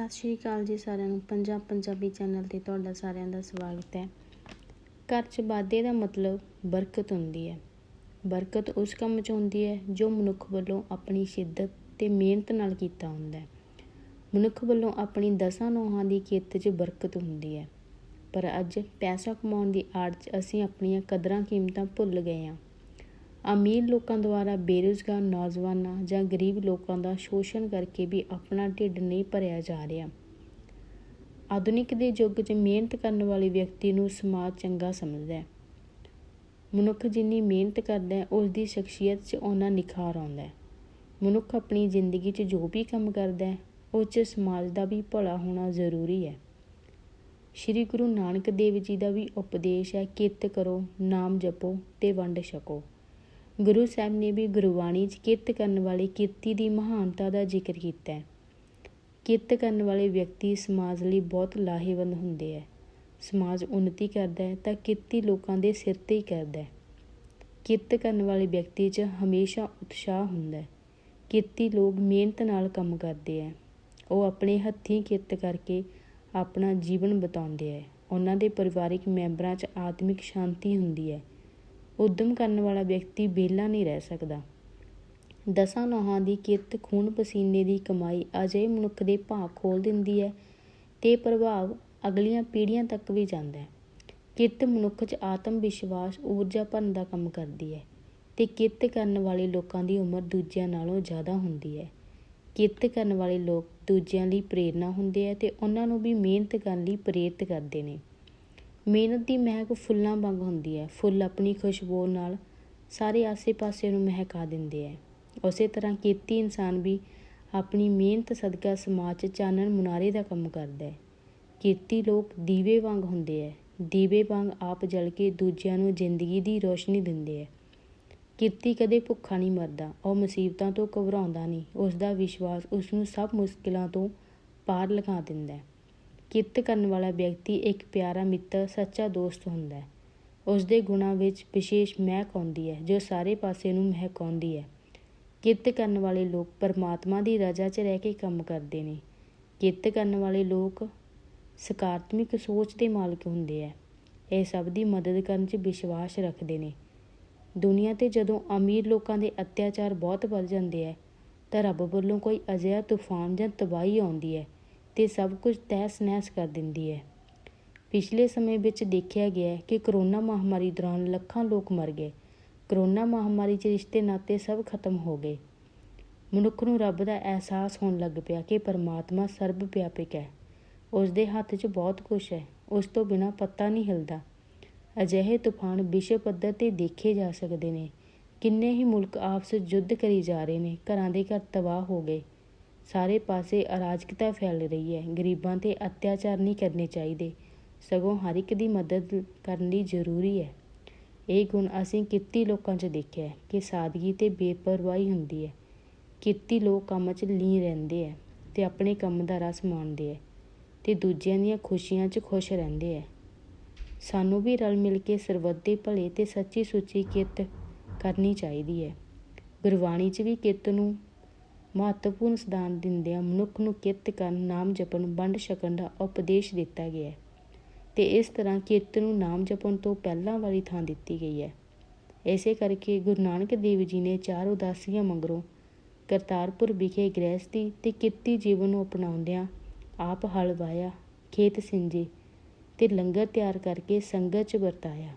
ਸਤਿ ਸ਼੍ਰੀ ਅਕਾਲ ਜੀ ਸਾਰਿਆਂ ਨੂੰ। ਪੰਜਾਬ ਪੰਜਾਬੀ ਚੈਨਲ ਤੇ ਤੁਹਾਡਾ ਸਾਰਿਆਂ ਦਾ ਸਵਾਗਤ ਹੈ। ਘਰ 'ਚ ਵਾਧੇ ਦਾ ਮਤਲਬ ਬਰਕਤ ਹੁੰਦੀ ਹੈ। ਬਰਕਤ ਉਸ ਕੰਮ 'ਚ ਹੁੰਦੀ ਹੈ ਜੋ ਮਨੁੱਖ ਵੱਲੋਂ ਆਪਣੀ ਸ਼ਿੱਦਤ ਤੇ ਮਿਹਨਤ ਨਾਲ ਕੀਤਾ ਹੁੰਦਾ ਹੈ। ਮਨੁੱਖ ਵੱਲੋਂ ਆਪਣੀ ਦਸਾਂ ਨੋਹਾਂ ਦੀ ਕਿੱਤ 'ਚ ਬਰਕਤ ਹੁੰਦੀ ਹੈ। ਪਰ ਅੱਜ ਪੈਸਾ ਕਮਾਉਣ ਦੀ ਆੜ 'ਚ ਅਸੀਂ ਆਪਣੀਆਂ ਕਦਰਾਂ ਕੀਮਤਾਂ ਭੁੱਲ ਗਏ ਹਾਂ। ਅਮੀਰ ਲੋਕਾਂ ਦੁਆਰਾ ਬੇਰੁਜ਼ਗਾਰ ਨੌਜਵਾਨਾਂ ਜਾਂ ਗਰੀਬ ਲੋਕਾਂ ਦਾ ਸ਼ੋਸ਼ਣ ਕਰਕੇ ਵੀ ਆਪਣਾ ਢਿੱਡ ਨਹੀਂ ਭਰਿਆ ਜਾ ਰਿਹਾ। ਆਧੁਨਿਕ ਦੇ ਯੁੱਗ 'ਚ ਮਿਹਨਤ ਕਰਨ ਵਾਲੇ ਵਿਅਕਤੀ ਨੂੰ ਸਮਾਜ ਚੰਗਾ ਸਮਝਦਾ ਹੈ। ਮਨੁੱਖ ਜਿੰਨੀ ਮਿਹਨਤ ਕਰਦਾ ਹੈ ਉਸ ਦੀ ਸ਼ਖਸੀਅਤ 'ਚ ਉਹਨਾਂ ਨਿਖਾਰ ਆਉਂਦਾ ਹੈ। ਮਨੁੱਖ ਆਪਣੀ ਜ਼ਿੰਦਗੀ 'ਚ ਜੋ ਵੀ ਕੰਮ ਕਰਦਾ ਹੈ, ਉਹ 'ਚ ਸਮਾਜ ਦਾ ਵੀ ਭਲਾ ਹੋਣਾ ਜ਼ਰੂਰੀ ਹੈ। ਸ਼੍ਰੀ ਗੁਰੂ ਨਾਨਕ ਦੇਵ ਜੀ ਦਾ ਵੀ ਉਪਦੇਸ਼ ਹੈ, ਕਿਰਤ ਕਰੋ, ਨਾਮ ਜਪੋ ਤੇ ਵੰਡ ਛਕੋ। ਗੁਰੂ ਸਾਹਿਬ ਨੇ ਵੀ ਗੁਰਬਾਣੀ 'ਚ ਕਿਰਤ ਕਰਨ ਵਾਲੇ ਕਿਰਤੀ ਦੀ ਮਹਾਨਤਾ ਦਾ ਜ਼ਿਕਰ ਕੀਤਾ ਹੈ। ਕਿਰਤ ਕਰਨ ਵਾਲੇ ਵਿਅਕਤੀ ਸਮਾਜ ਲਈ ਬਹੁਤ ਲਾਹੇਵੰਦ ਹੁੰਦੇ ਹੈ। ਸਮਾਜ ਉન્નਤੀ ਕਰਦਾ ਹੈ ਤਾਂ ਕਿਰਤੀ ਲੋਕਾਂ ਦੇ ਸਿਰ ਤੇ ਹੀ ਕਰਦਾ ਹੈ। ਕਿਰਤ ਕਰਨ ਵਾਲੇ ਵਿਅਕਤੀ 'ਚ ਹਮੇਸ਼ਾ ਉਤਸ਼ਾਹ ਹੁੰਦਾ ਹੈ। ਕਿਰਤੀ ਲੋਕ ਮਿਹਨਤ ਨਾਲ ਕੰਮ ਕਰਦੇ ਹੈ। ਉਹ ਆਪਣੇ ਹੱਥੀਂ ਕਿਰਤ ਕਰਕੇ ਆਪਣਾ ਜੀਵਨ ਬਿਤਾਉਂਦੇ ਹੈ। ਉਹਨਾਂ ਦੇ ਪਰਿਵਾਰਿਕ ਮੈਂਬਰਾਂ 'ਚ ਆਤਮਿਕ ਸ਼ਾਂਤੀ ਹੁੰਦੀ ਹੈ। ਉਦਮ ਕਰਨ ਵਾਲਾ ਵਿਅਕਤੀ ਵਿਹਲਾ ਨਹੀਂ ਰਹਿ ਸਕਦਾ। ਦਸਾਂ ਨੋਹਾਂ ਦੀ ਕਿਰਤ ਖੂਨ ਪਸੀਨੇ ਦੀ ਕਮਾਈ ਅਜੇ ਮਨੁੱਖ ਦੇ ਭਾਅ ਖੋਲ ਦਿੰਦੀ ਹੈ ਤੇ ਪ੍ਰਭਾਵ ਅਗਲੀਆਂ ਪੀੜ੍ਹੀਆਂ ਤੱਕ ਵੀ ਜਾਂਦਾ ਹੈ। ਕਿਰਤ ਮਨੁੱਖ 'ਚ ਆਤਮ ਵਿਸ਼ਵਾਸ, ਊਰਜਾ ਭਰਨ ਦਾ ਕੰਮ ਕਰਦੀ ਹੈ ਤੇ ਕਿਰਤ ਕਰਨ ਵਾਲੇ ਲੋਕਾਂ ਦੀ ਉਮਰ ਦੂਜਿਆਂ ਨਾਲੋਂ ਜ਼ਿਆਦਾ ਹੁੰਦੀ ਹੈ। ਕਿਰਤ ਕਰਨ ਵਾਲੇ ਲੋਕ ਦੂਜਿਆਂ ਲਈ ਪ੍ਰੇਰਨਾ ਹੁੰਦੇ ਆ ਤੇ ਉਹਨਾਂ ਨੂੰ ਵੀ ਮਿਹਨਤ ਕਰਨ ਲਈ ਪ੍ਰੇਰਿਤ ਕਰਦੇ ਨੇ। ਮਿਹਨਤ ਦੀ ਮਹਿਕ ਫੁੱਲਾਂ ਵਾਂਗ ਹੁੰਦੀ ਹੈ। ਫੁੱਲ ਆਪਣੀ ਖੁਸ਼ਬੂ ਨਾਲ ਸਾਰੇ ਆਸੇ-ਪਾਸੇ ਨੂੰ ਮਹਿਕਾ ਦਿੰਦੇ ਹੈ। ਉਸੇ ਤਰ੍ਹਾਂ ਕੀਤੀ ਇਨਸਾਨ ਵੀ ਆਪਣੀ ਮਿਹਨਤ, ਸਦਕਾ, ਸਮਾਜ 'ਚ ਚਾਨਣ, ਮੁਨਾਰੇ ਦਾ ਕੰਮ ਕਰਦਾ ਹੈ। ਕੀਤੀ ਲੋਕ ਦੀਵੇ ਵਾਂਗ ਹੁੰਦੇ ਹੈ। ਦੀਵੇ ਵਾਂਗ ਆਪ ਜਲ ਕੇ ਦੂਜਿਆਂ ਨੂੰ ਜ਼ਿੰਦਗੀ ਦੀ ਰੋਸ਼ਨੀ ਦਿੰਦੇ ਹੈ। ਕਿਰਤੀ ਕਦੇ ਭੁੱਖਾ ਨਹੀਂ ਮਰਦਾ, ਉਹ ਮੁਸੀਬਤਾਂ ਤੋਂ ਘਬਰਾਉਂਦਾ ਨਹੀਂ। ਉਸ ਦਾ ਵਿਸ਼ਵਾਸ ਉਸ ਨੂੰ ਸਭ ਮੁਸ਼ਕਿਲਾਂ ਤੋਂ ਪਾਰ ਲਗਾ ਦਿੰਦਾ ਹੈ। ਕਿਰਤ ਕਰਨ ਵਾਲਾ ਵਿਅਕਤੀ ਇੱਕ ਪਿਆਰਾ ਮਿੱਤਰ, ਸੱਚਾ ਦੋਸਤ ਹੁੰਦਾ ਹੈ। ਉਸ ਦੇ ਗੁਣਾਂ ਵਿੱਚ ਵਿਸ਼ੇਸ਼ ਮਹਿਕ ਆਉਂਦੀ ਹੈ, ਜੋ ਸਾਰੇ ਪਾਸੇ ਨੂੰ ਮਹਿਕਾਉਂਦੀ ਹੈ। ਕਿਰਤ ਕਰਨ ਵਾਲੇ ਲੋਕ ਪਰਮਾਤਮਾ ਦੀ ਰਜ਼ਾ 'ਚ ਰਹਿ ਕੇ ਕੰਮ ਕਰਦੇ ਨੇ। ਕਿਰਤ ਕਰਨ ਵਾਲੇ ਲੋਕ ਸਕਾਰਾਤਮਕ ਸੋਚ ਦੇ ਮਾਲਕ ਹੁੰਦੇ ਆ ਇਹ ਸਭ ਦੀ ਮਦਦ ਕਰਨ 'ਚ ਵਿਸ਼ਵਾਸ ਰੱਖਦੇ ਨੇ। ਦੁਨੀਆ ਤੇ ਜਦੋਂ ਅਮੀਰ ਲੋਕਾਂ ਦੇ ਅਤਿਆਚਾਰ ਬਹੁਤ ਵੱਧ ਜਾਂਦੇ ਆ ਤਾਂ ਰੱਬ ਵੱਲੋਂ ਕੋਈ ਅਜਿਹਾ ਤੂਫਾਨ ਜਾਂ ਤਬਾਹੀ ਆਉਂਦੀ ਹੈ। ਤੇ ਸਭ ਕੁਝ ਤਹਿਸ ਨਹਿਸ ਕਰ ਦਿੰਦੀ ਹੈ। ਪਿਛਲੇ ਸਮੇਂ ਵਿੱਚ ਦੇਖਿਆ ਗਿਆ ਕਿ ਕਰੋਨਾ ਮਹਾਮਾਰੀ ਦੌਰਾਨ ਲੱਖਾਂ ਲੋਕ ਮਰ ਗਏ। ਕਰੋਨਾ ਮਹਾਮਾਰੀ 'ਚ ਰਿਸ਼ਤੇ ਨਾਤੇ ਸਭ ਖਤਮ ਹੋ ਗਏ। ਮਨੁੱਖ ਨੂੰ ਰੱਬ ਦਾ ਅਹਿਸਾਸ ਹੋਣ ਲੱਗ ਪਿਆ ਕਿ ਪਰਮਾਤਮਾ ਸਰਬ ਵਿਆਪਕ ਹੈ। ਉਸ ਦੇ ਹੱਥ 'ਚ ਬਹੁਤ ਕੁਝ ਹੈ। ਉਸ ਤੋਂ ਬਿਨਾ ਪਤਾ ਨਹੀਂ ਹਿਲਦਾ। ਅਜਿਹੇ ਤੂਫਾਨ ਵਿਸ਼ਵ ਪੱਧਰ ਤੇ ਦੇਖੇ ਜਾ ਸਕਦੇ ਨੇ। ਕਿੰਨੇ ਹੀ ਮੁਲਕ ਆਪਸ ਯੁੱਧ ਕਰੀ ਜਾ ਰਹੇ ਨੇ। ਘਰਾਂ ਦੇ ਘਰ ਤਬਾਹ ਹੋ ਗਏ। ਸਾਰੇ ਪਾਸੇ ਅਰਾਜਕਤਾ ਫੈਲ ਰਹੀ ਹੈ। ਗਰੀਬਾਂ ਤੇ ਅਤਿਆਚਾਰ ਨਹੀਂ ਕਰਨੇ ਚਾਹੀਦੇ। ਸਗੋਂ ਹਰ ਇੱਕ ਦੀ ਮਦਦ ਕਰਨੀ ਜ਼ਰੂਰੀ ਹੈ। ਇਹ ਗੁਣ ਅਸੀਂ ਕਿਰਤੀ ਲੋਕਾਂ 'ਚ ਦੇਖਿਆ ਹੈ ਕਿ ਸਾਦਗੀ ਤੇ ਬੇਪਰਵਾਹੀ ਹੁੰਦੀ ਹੈ। ਕਿਰਤੀ ਲੋਕ ਕੰਮ 'ਚ ਲੀਨ ਰਹਿੰਦੇ ਹੈ ਤੇ ਆਪਣੇ ਕੰਮ ਦਾ ਰਸ ਮਾਣਦੇ ਹੈ ਤੇ ਦੂਜਿਆਂ ਦੀਆਂ ਖੁਸ਼ੀਆਂ 'ਚ ਖੁਸ਼ ਰਹਿੰਦੇ ਹੈ। ਸਾਨੂੰ ਵੀ ਰਲ ਮਿਲ ਕੇ ਸਰਬੱਤ ਦੇ ਭਲੇ ਤੇ ਸੱਚੀ ਸੁੱਚੀ ਕਿਰਤ ਕਰਨੀ ਚਾਹੀਦੀ ਹੈ। ਗੁਰਬਾਣੀ 'ਚ ਵੀ ਕਿਰਤ ਨੂੰ ਮਹੱਤਵਪੂਰਨ ਸਥਾਨ ਦਿੰਦਿਆਂ ਮਨੁੱਖ ਨੂੰ ਕਿਰਤ ਕਰਨ, ਨਾਮ ਜਪਣ, ਵੰਡ ਛਕਣ ਦਾ ਉਪਦੇਸ਼ ਦਿੱਤਾ ਗਿਆ ਹੈ ਤੇ ਇਸ ਤਰ੍ਹਾਂ ਕਿਰਤ ਨੂੰ ਨਾਮ ਜਪਣ ਤੋਂ ਪਹਿਲਾਂ ਵਾਲੀ ਥਾਂ ਦਿੱਤੀ ਗਈ ਹੈ। ਐਸੇ ਕਰਕੇ ਗੁਰੂ ਨਾਨਕ ਦੇਵ ਜੀ ਨੇ ਚਾਰ ਉਦਾਸੀਆਂ ਮੰਗਰੋਂ ਕਰਤਾਰਪੁਰ ਵਿਖੇ ਗ੍ਰਹਿਸਥੀ ਤੇ ਕਿਰਤੀ ਜੀਵਨ ਨੂੰ ਅਪਣਾਉਂਦਿਆਂ ਆਪ ਹਲ ਵਾਇਆ ਖੇਤ ਸਿੰਜੇ ਤੇ ਲੰਗਰ ਤਿਆਰ ਕਰਕੇ ਸੰਗਤ 'ਚ ਵਰਤਾਇਆ।